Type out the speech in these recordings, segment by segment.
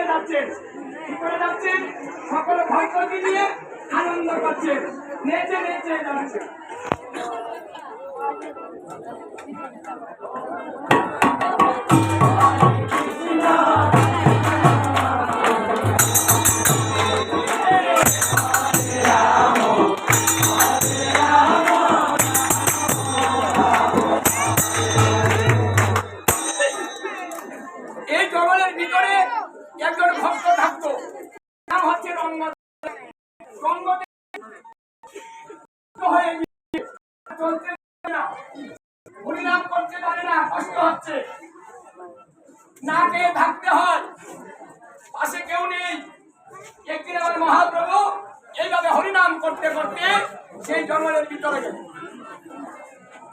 করে যাচ্ছেন? কি করে যাচ্ছেন? সকলে ভক্তকে নিয়ে আনন্দ করছেন। নেচে নেচে যাচ্ছেন পারে না। হরিনাম করতে পারে না, কষ্ট হচ্ছে। না খেয়ে থাকতে হয়। পাশে কেউ নেই। একদিন আমার মহাপ্রভু এইভাবে হরিনাম করতে করতে সেই জঙ্গলের ভিতরে গেলেন।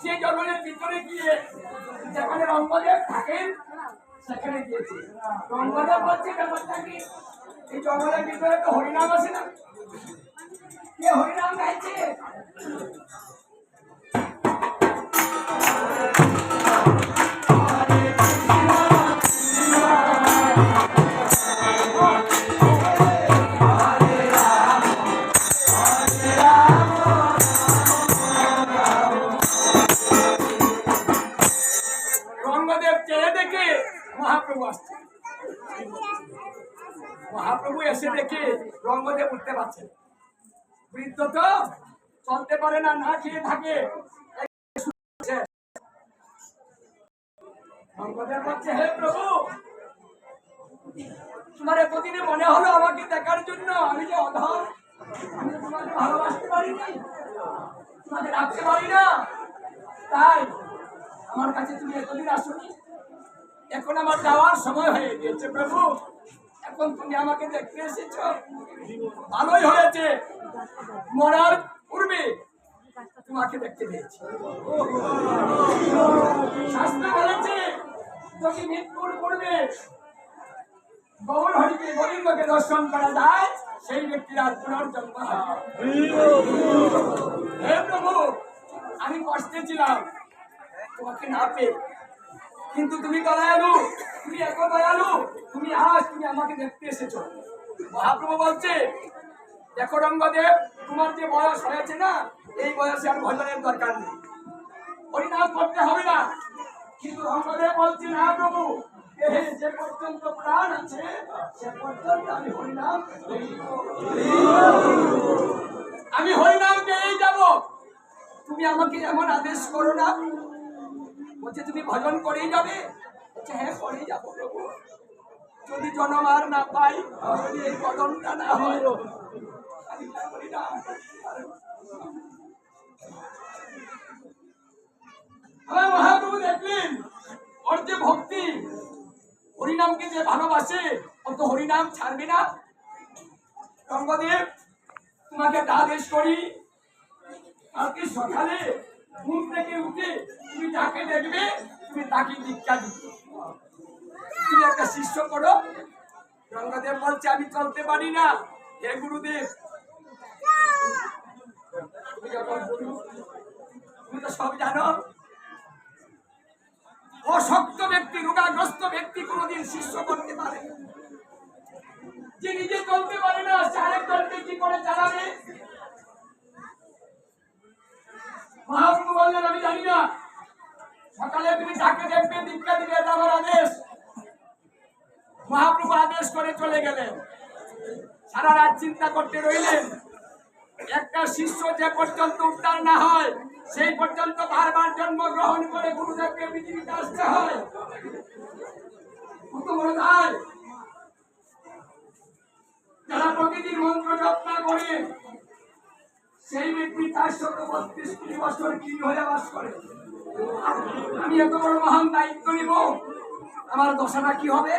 সেই জঙ্গলের ভিতরে গিয়ে যেখানে রঙ্গদেব থাকেন, সেখানে গিয়েছে। রঙ্গদেব বলছে, ব্যাপারটা কি? এই জঙ্গলের ভিতরে তো হরিনাম আছে না? কে হরিনাম গাইছে? খেয়ে থাকে। তোমার এতদিনে মনে হলো আমাকে দেখার জন্য আমি যে অধম আমি তোমাকে ভালোবাসতে পারিনি, তোমাকে রাখতে পারি না তাই আমার কাছে তুমি এতদিন আসনি। এখন আমার যাওয়ার সময় হয়ে গিয়েছে প্রভু। এখন তুমি আমাকে দেখতে এসেছ। ভালোই হয়েছে। মরার পূর্বে দেখতে পেয়েছি। শাস্ত্র বলেছে যদি মৃত্যুর পূর্বে দর্শন করা যায়, সেই ব্যক্তির আর পুনর্জন্ম হে প্রভু, আমি কষ্টে ছিলাম, তোমাকে না পেয়ে। কিন্তু তুমি দয়ালু, তুমি এত দয়ালু, তুমি আজ তুমি আমাকে দেখতে এসেছ। মহাপ্রভু বলছে দেখো রঙ্গদেব, তোমার যে বয়স হয়েছে না, এই বয়সে আর ভজনের দরকার নেই। হরিনাম করতে হবে না। কিন্তু রঙ্গদেব বলছে, না প্রভু যে পর্যন্ত প্রাণ আছে, সে পর্যন্ত আমি হরিনাম আমি হরিনাম পেয়েই যাব। তুমি আমাকে এমন আদেশ করো না। বলছে, তুমি ভজন করেই যাবে। বলছে হ্যাঁ করেই যাব প্রভু। যদি জনম আর না পাই যদি এই কদমটা না হয়। আমার মহাপ্রভু দেখলেন। ওর যে ভক্তি, হরিনামকে যে ভালোবাসে ও তো হরিনাম ছাড়বে না। রঙ্গদেব তোমাকে আদেশ করি। কালকে সকালে ঘুম থেকে উঠে তুমি যাকে দেখবে, তুমি তাকে দীক্ষা দিবে। তুমি একটা শিষ্য করো। গঙ্গাদেব বলছে, আমি চলতে পারি না। হে গুরুদেব তুমি তো সব অশক্ত ব্যক্তি, রোগাগ্রস্ত ব্যক্তি কোনোদিন শিষ্য করতে পারে। যে নিজে চলতে পারে না, সে আরেকজনকে কি করে চালাবে? মহাপ্রভু বললেন আমি জানি না। সকালে তুমি যাকে দেখবে দীক্ষা এটা আমার আদেশ। মহাপ্রভু আদেশ করে চলে গেলেন। সারা রাত চিন্তা করতে রইলেন। একটা শিষ্য যে পর্যন্ত উদ্ধার না হয়, সেই পর্যন্ত বারবার জন্মগ্রহণ করে গুরুদেবকে পৃথিবীতে আসতে হয়। যারা প্রকৃতির মন্ত্র জপ না করে, সেই ব্যক্তি তার শত বত্রিশ কুড়ি বছর কি হয়ে বাস করে? আমি এত বড় মহান দায়িত্ব নিব, আমার দশাটা কি হবে?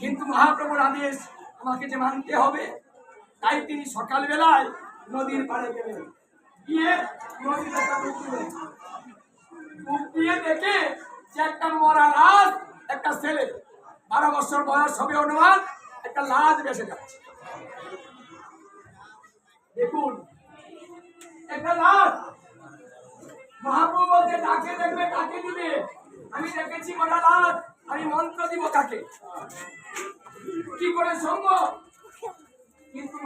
কিন্তু মহাপ্রভুর আদেশ আমাকে যে মানতে হবে তাই তিনি সকালবেলায় নদীর পাড়ে গেলেন। গিয়ে একটা ডুব দিলেন। দিয়ে দেখে যে একটা মরা লাশ, একটা ছেলে, বারো বছর বয়স হবে অনুমান, একটা লাশ বেসে যাচ্ছে। দেখুন, একটা লাশ মহাপ্রভু বলছে ডাকে দেখবে, কাকে দিবে? আমি দেখেছি মরা লাশ, আমি মন্ত্র দিব কাকে? কি করে সম্ভব?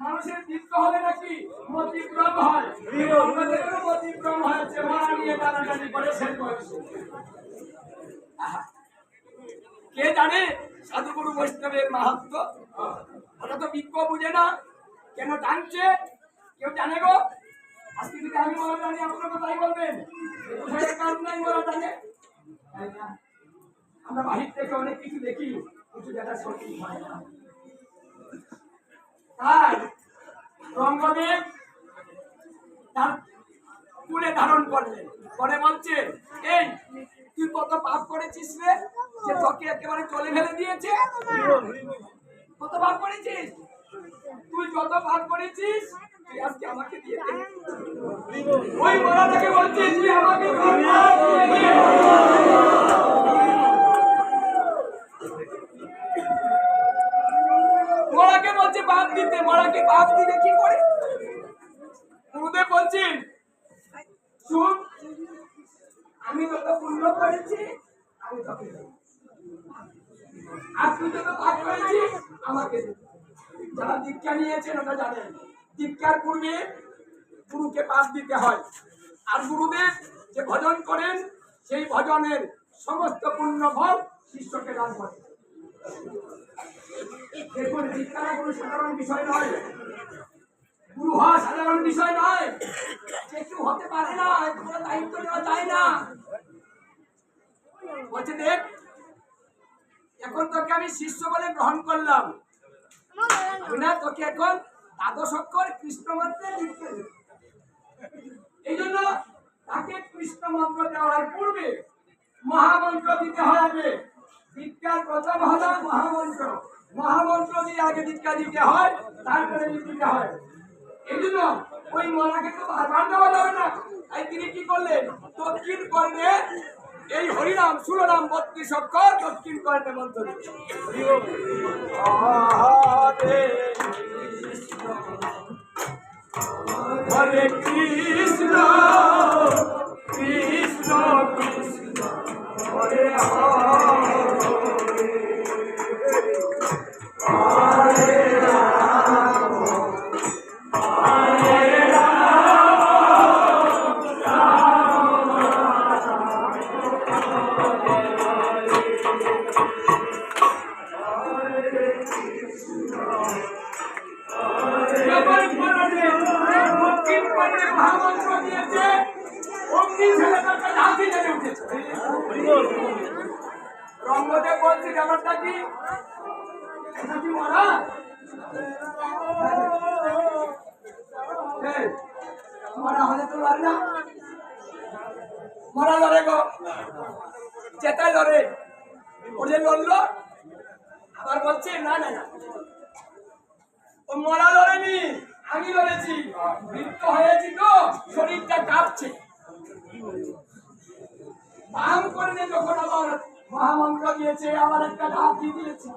মানুষের দীপ্ত হলে নাকি? মতিক্রম হয় আমাদেরও মতিক্রম হয়েছে মারা নিয়ে টানাটানি করে শেষ বয়সে। কে জানে সাধুগুরু বৈষ্ণবের মাহাত্ম? ওটা তো বিজ্ঞ বুঝে না। কেন টানছে? কেউ জানে গো? আজকে যদি আমি বলা জানি আপনারা তো তাই বলবেন। কাজ নাই বলা জানে তাই না? আমরা বাহির থেকে অনেক কিছু দেখি। কিছু যেটা সঠিক হয় না। তাই রঙ্গদেব তার কুলে ধারণ করলেন। পরে বলছে, এই, তুই কত পাপ করেছিস রে? যে তোকে একেবারে চলে ফেলে দিয়েছে? কত পাপ করেছিস? তুই যত পাপ করেছিস, তুই আজকে আমাকে দিয়ে ওই মরাটাকে বলছে তুই আমাকে তোর পাপ দিয়ে দে। মরাকে বলছে পাপ দিতে মরাকে পাপ দিতে কি করে গুরুদেব বলছেন শুন আমি তোকে পূর্ণ করেছি আমি তোকে দেব। আর তুই যত পাপ করেছিস আমাকে দে। যারা দীক্ষা নিয়েছেন ওটা জানেন। দীক্ষার পূর্বে গুরুকে পাপ দিতে হয়। আর গুরুদেব যে ভজন করেন, সেই ভজনের সমস্ত পূর্ণ ফল শিষ্যকে দান করে দেখুন কোনো সাধারণ বিষয় নয়। গুরু হওয়া সাধারণ বিষয় নয়। যে কেউ হতে পারে না কোনো দায়িত্ব নেওয়া যায় না। বলছে, দেখ, এখন তোকে আমি শিষ্য বলে গ্রহণ করলাম। না তোকে এখন দ্বাদশ কৃষ্ণ মন্ত্রে লিখতে এই জন্য তাকে কৃষ্ণ মন্ত্র দেওয়ার পূর্বে মহামন্ত্র দিতে হবে। দীক্ষার প্রথম হলো মহামন্ত্র। মহামন্ত্র দিয়ে আগে দীক্ষা দিতে হয়, তারপরে দিতে হয়। এই জন্য ওই মনাকে তো বারবার দেওয়া যাবে না। তাই তিনি কি করলেন? দক্ষিণ কর্ণে এই হরিনাম সুরনাম বত্রিশ অক্ষর দক্ষিণ কর্ণে মন্ত্র হরে কৃষ্ণ কৃষ্ণ কৃষ্ণ। হরে হরে মহামন্ত্র দিয়েছে, অগ্নি ছেলেটাকে লাঠি জেনে উঠেছে। রঙ্গদেব বলছে, ব্যাপারটা কি? মরা মরা হলে তো লড়ে না। মরা গো। চেতায় লড়ে। ও যে লড়লো বলছে, না না না। ও মরা লড়েনি। আমি লড়েছি। মৃত্যু হয়েছি তো, শরীরটা কাঁপছে। বাম করে যখন আবার মহামন্ত্র দিয়েছে, আবার একটা ডাকি দিয়েছে।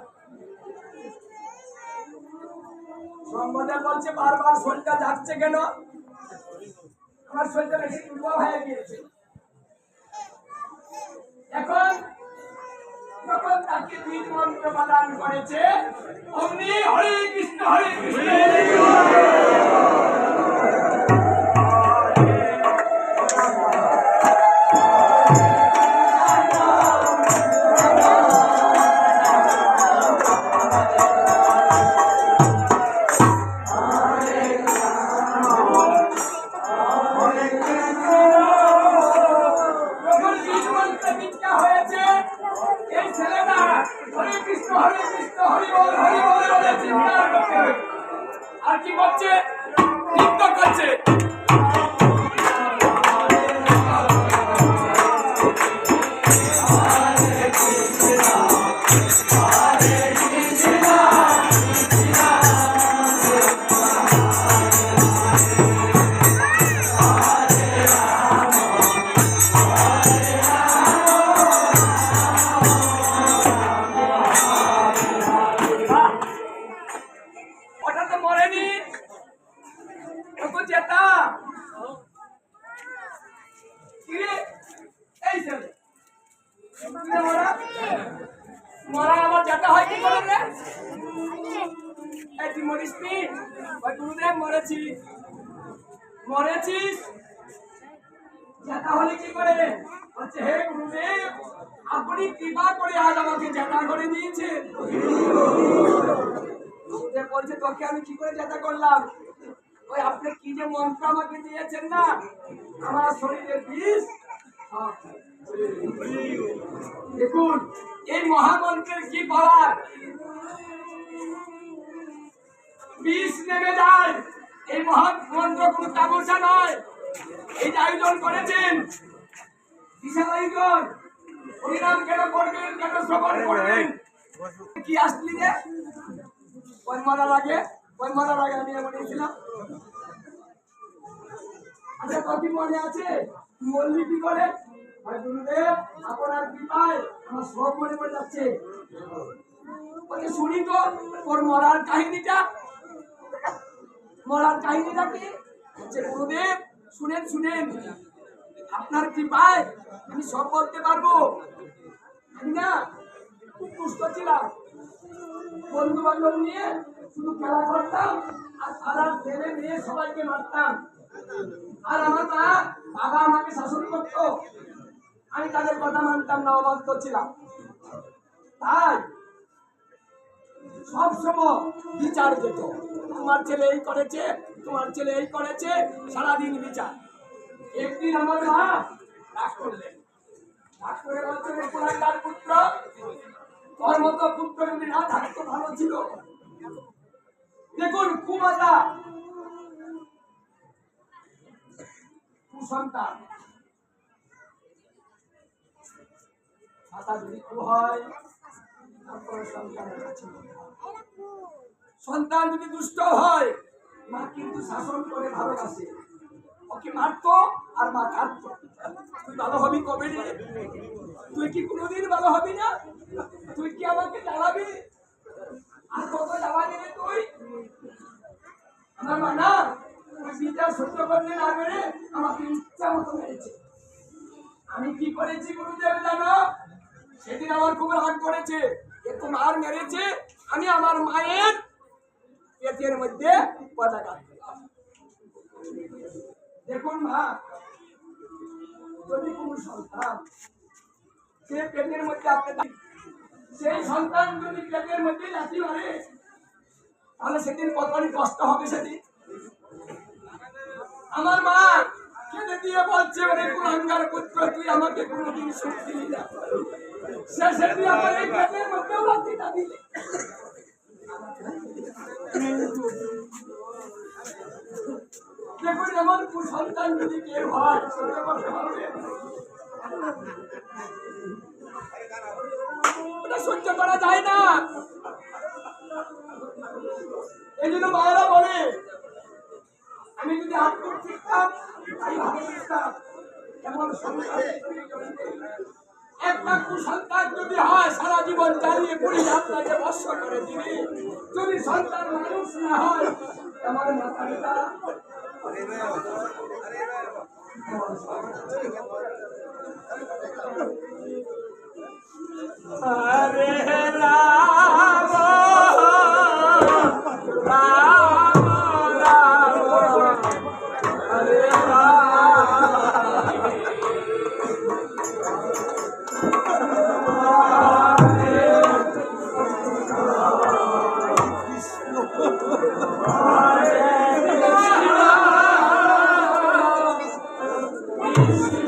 সম্বদে বলছে, বারবার শরীরটা যাচ্ছে কেন? আমার শরীরটা বেশি দুর্বল হয়ে গিয়েছে। এখন যখন তাকে বীজ মন্ত্র প্রদান করেছে অমনি হরে কৃষ্ণ হরে কৃষ্ণ। আপনি কি যে মন্ত্র আমাকে দিয়েছেন না? আমার শরীরে বিষ। হ্যাঁ। দেখুন এই মহামন্ত্রের কি পাওয়ার বিষ নেমে যায়। এই মহামন্ত্র কোনো তামসা নয়। এই আয়োজন করেছেন। বিশাল আয়োজন। হরিনাম কেন করবেন? কেন শ্রবণ করবেন? কি আসলি রে? ওই মারার আগে ওই মারার আগে আমি এমন ছিলাম। আচ্ছা কত মনে আছে? বললি কি করে। আর গুরুদেব, আপনার কৃপায় আমার সব মনে পড়ে যাচ্ছে। বলছে, শুনি তো, তোর মরার কাহিনীটা। মরার কাহিনীটা কি? যে গুরুদেব, শুনেন শুনেন। আপনার কৃপায় আমি সব বলতে পারব। না, খুব দুষ্ট ছিলাম। বন্ধু বান্ধব নিয়ে শুধু খেলা করতাম আর পাড়ার ছেলে মেয়ে সবাইকে মারতাম। আর আমার মা, বাবা আমাকে শাসন করতো। আমি তাদের কথা মানতাম না অবাধ্য ছিলাম তাই সব সময় বিচার যেত। তোমার ছেলে এই করেছে, তোমার ছেলে এই করেছে, সারাদিন বিচার। একদিন আমার মা রাগ করলেন। পুত্র, তোর মতো পুত্র যদি না থাকতো ভালো ছিল। দেখুন, কুমাতা কুসন্তান মাতা যদি হয় সন্তান যদি দুষ্ট হয়, মা কিন্তু শাসন করে ভালোবাসে। ওকে মারতো আর মা কাঁদতো? তুই ভালো হবি কবে রে? তুই কি কোনোদিন ভালো হবি না? তুই কি আমাকে জ্বালাবি? আর কত জ্বালাবি রে তুই? আমার মা না? বিচার সহ্য করলে না মেরে আমাকে ইচ্ছা মতো মেরেছে। আমি কি করেছি গুরুদেব জানো? সেদিন আমার খুব রাগ করেছে। একটু মার মেরেছে, আমি আমার মায়ের পেটের মধ্যে পতাকা দেখুন মা, যদি কোনো সন্তান সে পেটের মধ্যে আপনি সেই সন্তান যদি পেটের মধ্যে লাঠি মারে, তাহলে সেদিন কতখানি কষ্ট হবে সেদিন। আমার মা কেঁদে দিয়ে বলছে, ওরে কুলাঙ্গার পুত্র, তুই আমাকে কোনোদিন সুখ দিলি না। দেখুন, এমন কুসন্তান যদি কেউ হয় পারবে ওটা সহ্য করা যায় না। এই জন্য মায়েরা বলে আমি যদি শিখতাম আমি ভালো শিখতাম এমন কুসন্তান যদি হয়, সারা জীবন জ্বালিয়ে পুড়িয়ে আপনাকে বর্ষ করে দিবে। যদি সন্তান মানুষ না হয়, আমার পিতা রাম রাম। জানে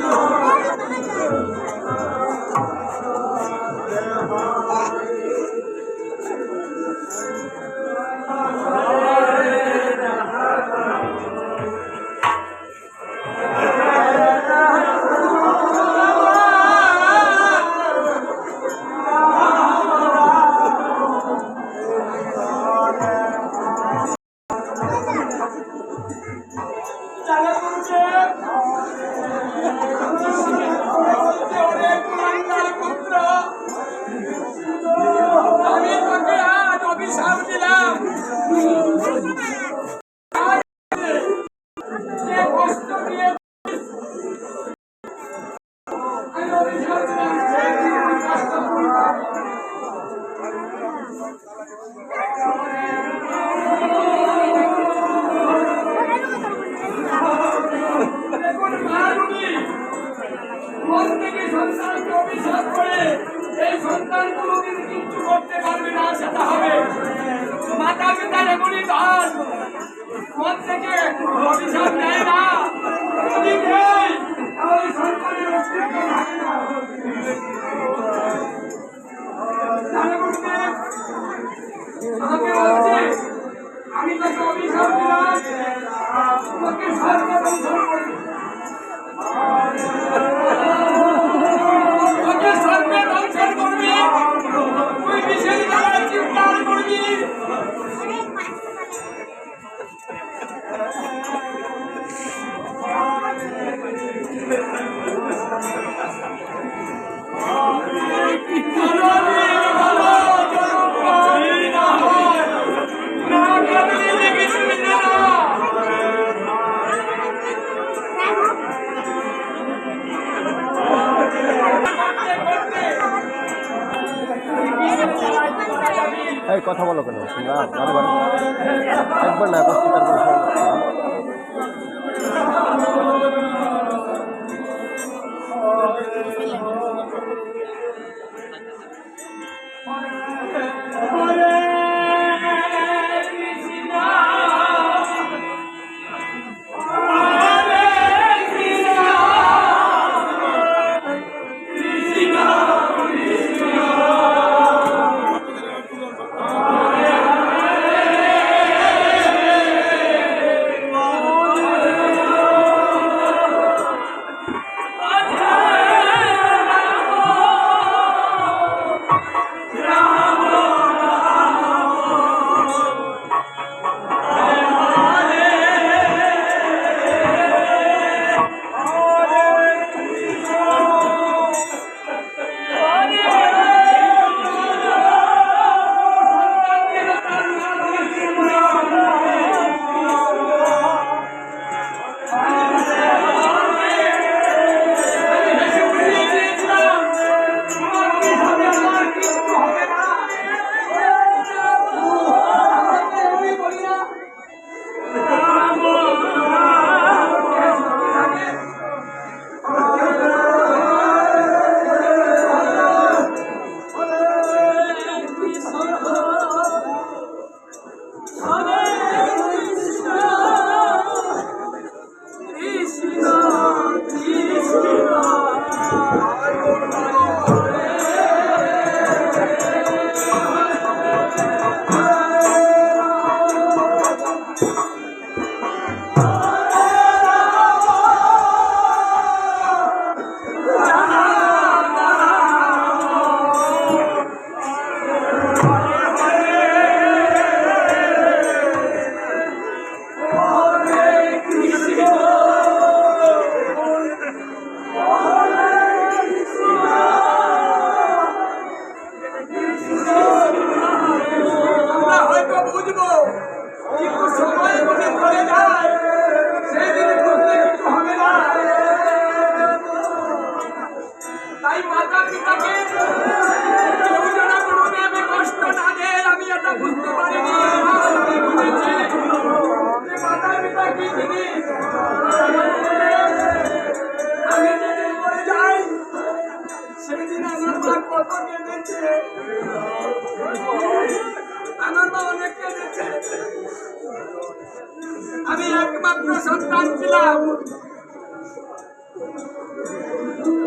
Morning.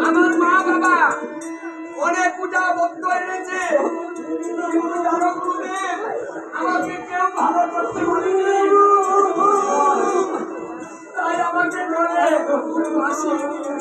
আমার মা বাবা অনেক উঠা বন্ধ এনেছে আমাকে কেউ ভালো করতে পারেনি তাই আমাকে বলে ফাঁসিয়ে